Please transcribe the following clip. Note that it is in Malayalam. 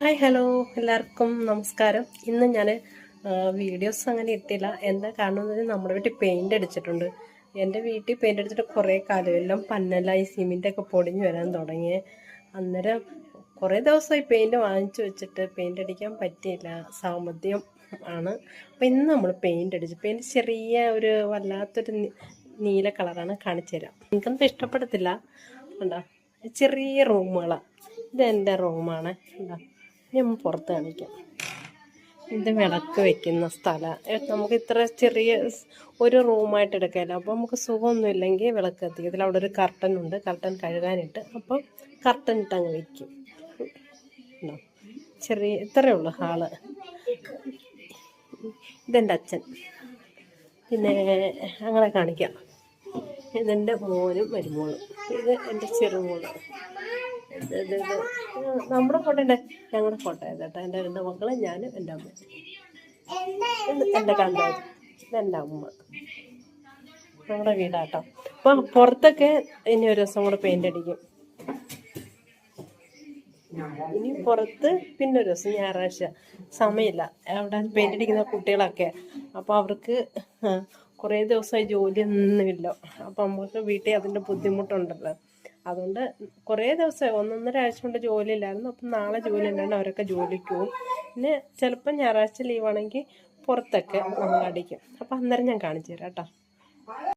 Hi hello. എല്ലാവർക്കും നമസ്കാരം. ഇന്ന് ഞാൻ വീഡിയോസ് അങ്ങനെ ഇട്ടില്ല. എന്താ കാരണം നമ്മുടെ വീട്ടിൽ പെയിന്റ് അടിച്ചിട്ടുണ്ട്. എന്റെ വീട്ടിൽ പെയിന്റ് അടിച്ചിട്ട് കുറേ കാലം എല്ലാം പന്നലായി സിമെന്റൊക്കെ പൊടിഞ്ഞ് വരാൻ തുടങ്ങി. അന്നേരം കുറേ ദിവസമായി പെയിന്റ് വാങ്ങിച്ചു വെച്ചിട്ട് പെയിന്റ് അടിക്കാൻ പറ്റിയില്ല. സാമ്പത്തികം ആണ്. അപ്പോൾ ഇന്ന് നമ്മൾ പെയിന്റ് അടിച്ചു പെയിന്റ് ചെറിയ ഒരു വല്ലാത്തൊരു നീല കളറാണ് കാണിച്ചു തരാം. എനിക്കൊന്നും ഇഷ്ടപ്പെടത്തില്ല. ഉണ്ടോ ചെറിയ റൂമുകളാണ് ഇത് എന്റെ റൂമാണ്. ഉണ്ടോ ഇനി നമ്മൾ പുറത്ത് കാണിക്കാം. ഇത് വിളക്ക് വെക്കുന്ന സ്ഥലം. നമുക്ക് ഇത്ര ചെറിയ ഒരു റൂമായിട്ട് എടുക്കാമല്ലോ. അപ്പോൾ നമുക്ക് സുഖമൊന്നും ഇല്ലെങ്കിൽ വിളക്ക് കത്തിക്കത്തില്ല അവിടെ ഒരു കർട്ടൻ ഉണ്ട്. കർട്ടൻ കഴുകാനിട്ട് അപ്പം കർട്ടൻ ഇട്ട് അങ്ങ് വയ്ക്കും? ചെറിയ ഇത്രയേ ഉള്ളൂ ഹാൾ. ഇതെന്റെ അച്ഛൻ. പിന്നെ അങ്ങനെ കാണിക്കാം. ഇതെന്റെ മോനും മരുമോളും. ഇത് എന്റെ ചെറുമോൾ. നമ്മുടെ ഫോട്ടോ ഉണ്ട് ഞങ്ങളുടെ ഫോട്ടോ കേട്ടോ. എന്റെ രണ്ട് മക്കളെ ഞാനും എന്റെ അമ്മ. എന്റെ കണ്ടായി എന്റെ അമ്മ. നമ്മുടെ വീടാട്ടോ. അപ്പം പുറത്തൊക്കെ ഇനി ഒരു ദിവസം കൂടെ പെയിന്റ് അടിക്കും. ഇനി പുറത്ത് പിന്നെ ഒരു ദിവസം ഞായറാഴ്ച. സമയമില്ല. അവിടെ പെയിന്റ് അടിക്കുന്ന കുട്ടികളൊക്കെ. അപ്പോൾ അവർക്ക് കുറേ ദിവസമായി ജോലിയൊന്നുമില്ല. അപ്പോൾ നമുക്ക് വീട്ടിൽ അതിന്റെ ബുദ്ധിമുട്ടുണ്ടല്ലോ. അതുകൊണ്ട് കുറേ ദിവസമായി ഒന്നൊന്നര ആഴ്ച കൊണ്ട് ജോലി ഇല്ലായിരുന്നു അപ്പം നാളെ ജോലി ഉണ്ടായിരുന്നു അവരൊക്കെ ജോലിക്ക് പോകും പിന്നെ ചിലപ്പം ഞായറാഴ്ച ലീവാണെങ്കിൽ പുറത്തൊക്കെ നമ്മൾ അടിക്കും അപ്പം അന്നേരം ഞാൻ കാണിച്ചു തരാം കേട്ടോ.